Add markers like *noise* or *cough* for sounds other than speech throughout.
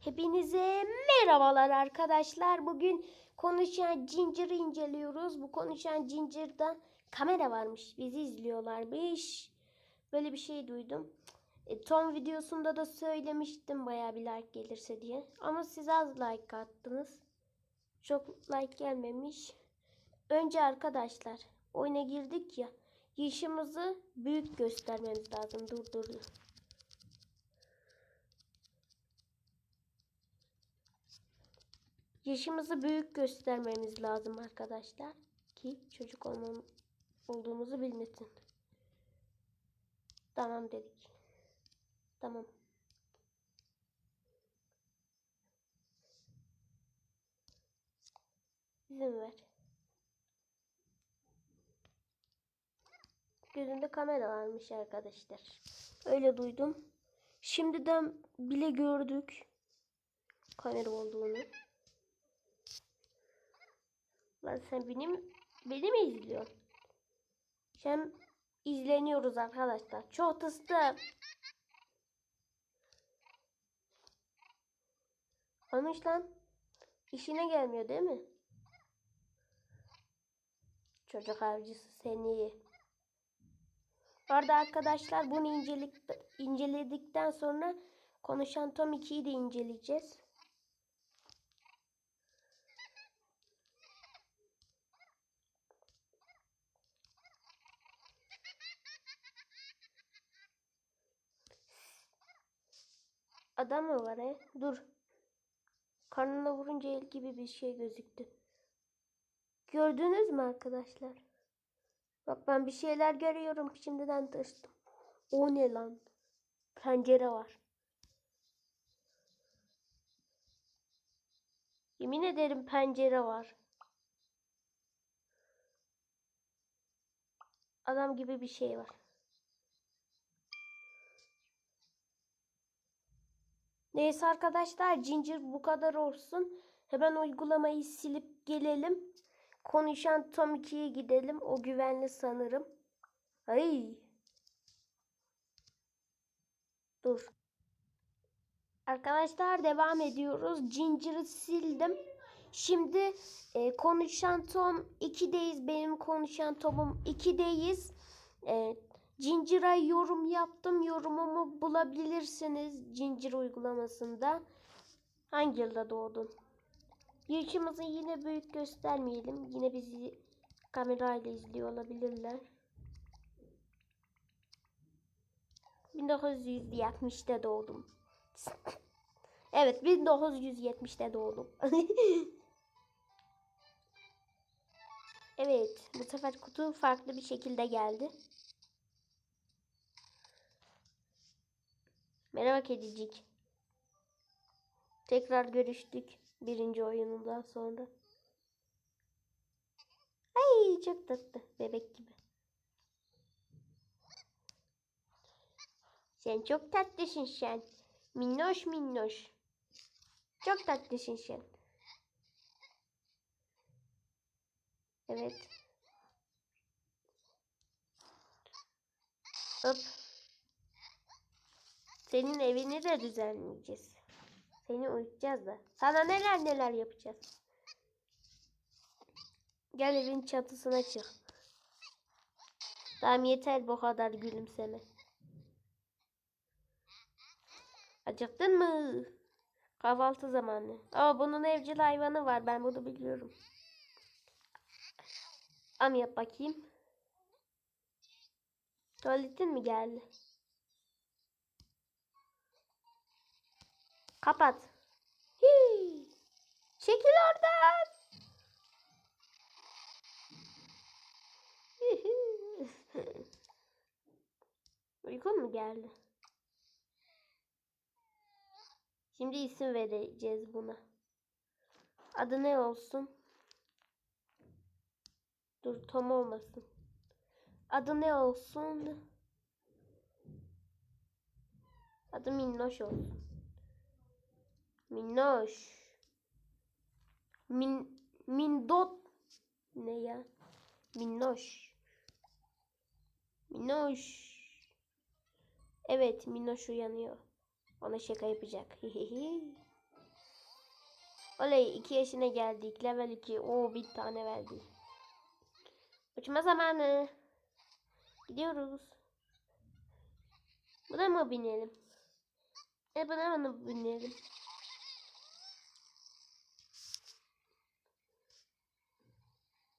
Hepinize merhabalar arkadaşlar. Bugün konuşan Ginger'ı inceliyoruz. Bu konuşan Ginger'da kamera varmış. Bizi izliyorlarmış. Böyle bir şey duydum. E, Tom videosunda da söylemiştim baya bir like gelirse diye. Ama siz az like attınız. Çok like gelmemiş. Önce arkadaşlar oyuna girdik ya. Yaşımızı büyük göstermemiz lazım. Dur dur dur. Yaşımızı büyük göstermemiz lazım arkadaşlar. Ki çocuk olmam olduğumuzu bilmesin. Tamam dedik. Tamam. İzin ver. Gözünde kamera varmış arkadaşlar. Öyle duydum. Şimdiden bile gördük kamera olduğunu. Lan sen benim beni mi izliyorsun? Sen izleniyoruz arkadaşlar. Çok tıstım. Konuş lan. İşine gelmiyor değil mi? Çocuk avcısı seni. Bu arkadaşlar bunu incelik, inceledikten sonra konuşan Tom 2'yi de inceleyeceğiz. Adam mı var he? Dur. Karnına vurunca el gibi bir şey gözüktü. Gördünüz mü arkadaşlar? Bak ben bir şeyler görüyorum. Şimdiden tırstım. O ne lan? Pencere var. Yemin ederim pencere var. Adam gibi bir şey var. Neyse arkadaşlar Ginger bu kadar olsun. Hemen uygulamayı silip gelelim. Konuşan Tom 2'ye gidelim. O güvenli sanırım. Ay. Dur. Arkadaşlar devam ediyoruz. Ginger'ı sildim. Şimdi e, konuşan Tom 2'deyiz. Benim konuşan Tom'um 2'deyiz. E, Ginger'a yorum yaptım. Yorumumu bulabilirsiniz Ginger uygulamasında. Hangi yılda doğdun? Yaşımızı yine büyük göstermeyelim. Yine bizi kamerayla izliyor olabilirler. 1970'te doğdum. *laughs* evet 1970'te doğdum. *laughs* evet bu sefer kutu farklı bir şekilde geldi. Merhaba kedicik. Tekrar görüştük birinci oyunundan sonra. Ay çok tatlı bebek gibi. Sen çok tatlısın sen. Minnoş minnoş. Çok tatlısın sen. Evet. Hop. Senin evini de düzenleyeceğiz. Seni uyutacağız da. Sana neler neler yapacağız. Gel evin çatısına çık. Tamam yeter bu kadar gülümseme. Acıktın mı? Kahvaltı zamanı. Aa bunun evcil hayvanı var. Ben bunu biliyorum. Am yap bakayım. Tuvaletin mi geldi? Kapat. Hii. Çekil oradan. *laughs* Uykun mu geldi? Şimdi isim vereceğiz buna. Adı ne olsun? Dur Tom olmasın. Adı ne olsun? Adı Minnoş olsun. Minnoş. Min Mindot ne ya? Minnoş. Minnoş. Evet Minnoş uyanıyor. Ona şaka yapacak. *laughs* Oley 2 yaşına geldik. Level 2. Oo bir tane verdi. Uçma zamanı. Gidiyoruz. Buna mı binelim? E buna mı binelim?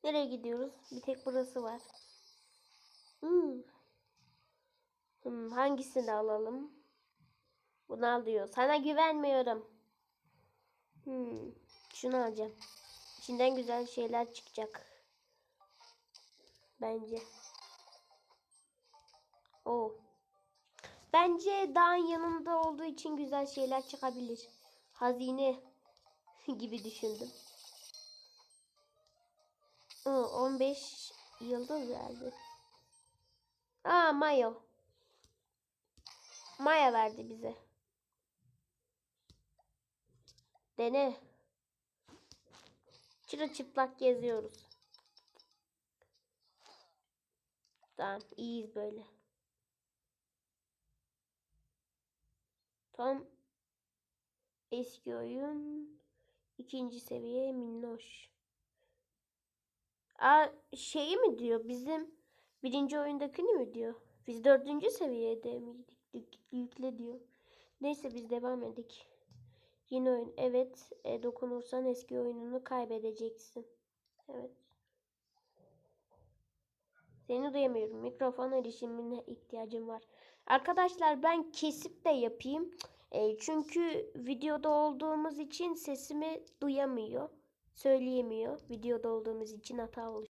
Nereye gidiyoruz? Bir tek burası var. Hmm. Hmm, hangisini alalım? Bunu al diyor. Sana güvenmiyorum. Hmm, şunu alacağım. İçinden güzel şeyler çıkacak. Bence. O. Bence dağın yanında olduğu için güzel şeyler çıkabilir. Hazine *laughs* gibi düşündüm. O 15 yıldız verdi. Aa mayo. Maya verdi bize. Dene. Çırılçıplak geziyoruz. Tamam iyiyiz böyle. Tam eski oyun. ikinci seviye minnoş. Aa şeyi mi diyor bizim birinci oyundakini mi diyor? Biz dördüncü seviyede miydik? Yük- Yükle diyor. Neyse biz devam edik. Yeni oyun. Evet. E, dokunursan eski oyununu kaybedeceksin. Evet. Seni duyamıyorum. Mikrofon erişimine ihtiyacım var. Arkadaşlar ben kesip de yapayım. E, çünkü videoda olduğumuz için sesimi duyamıyor. Söyleyemiyor. Videoda olduğumuz için hata oluşuyor.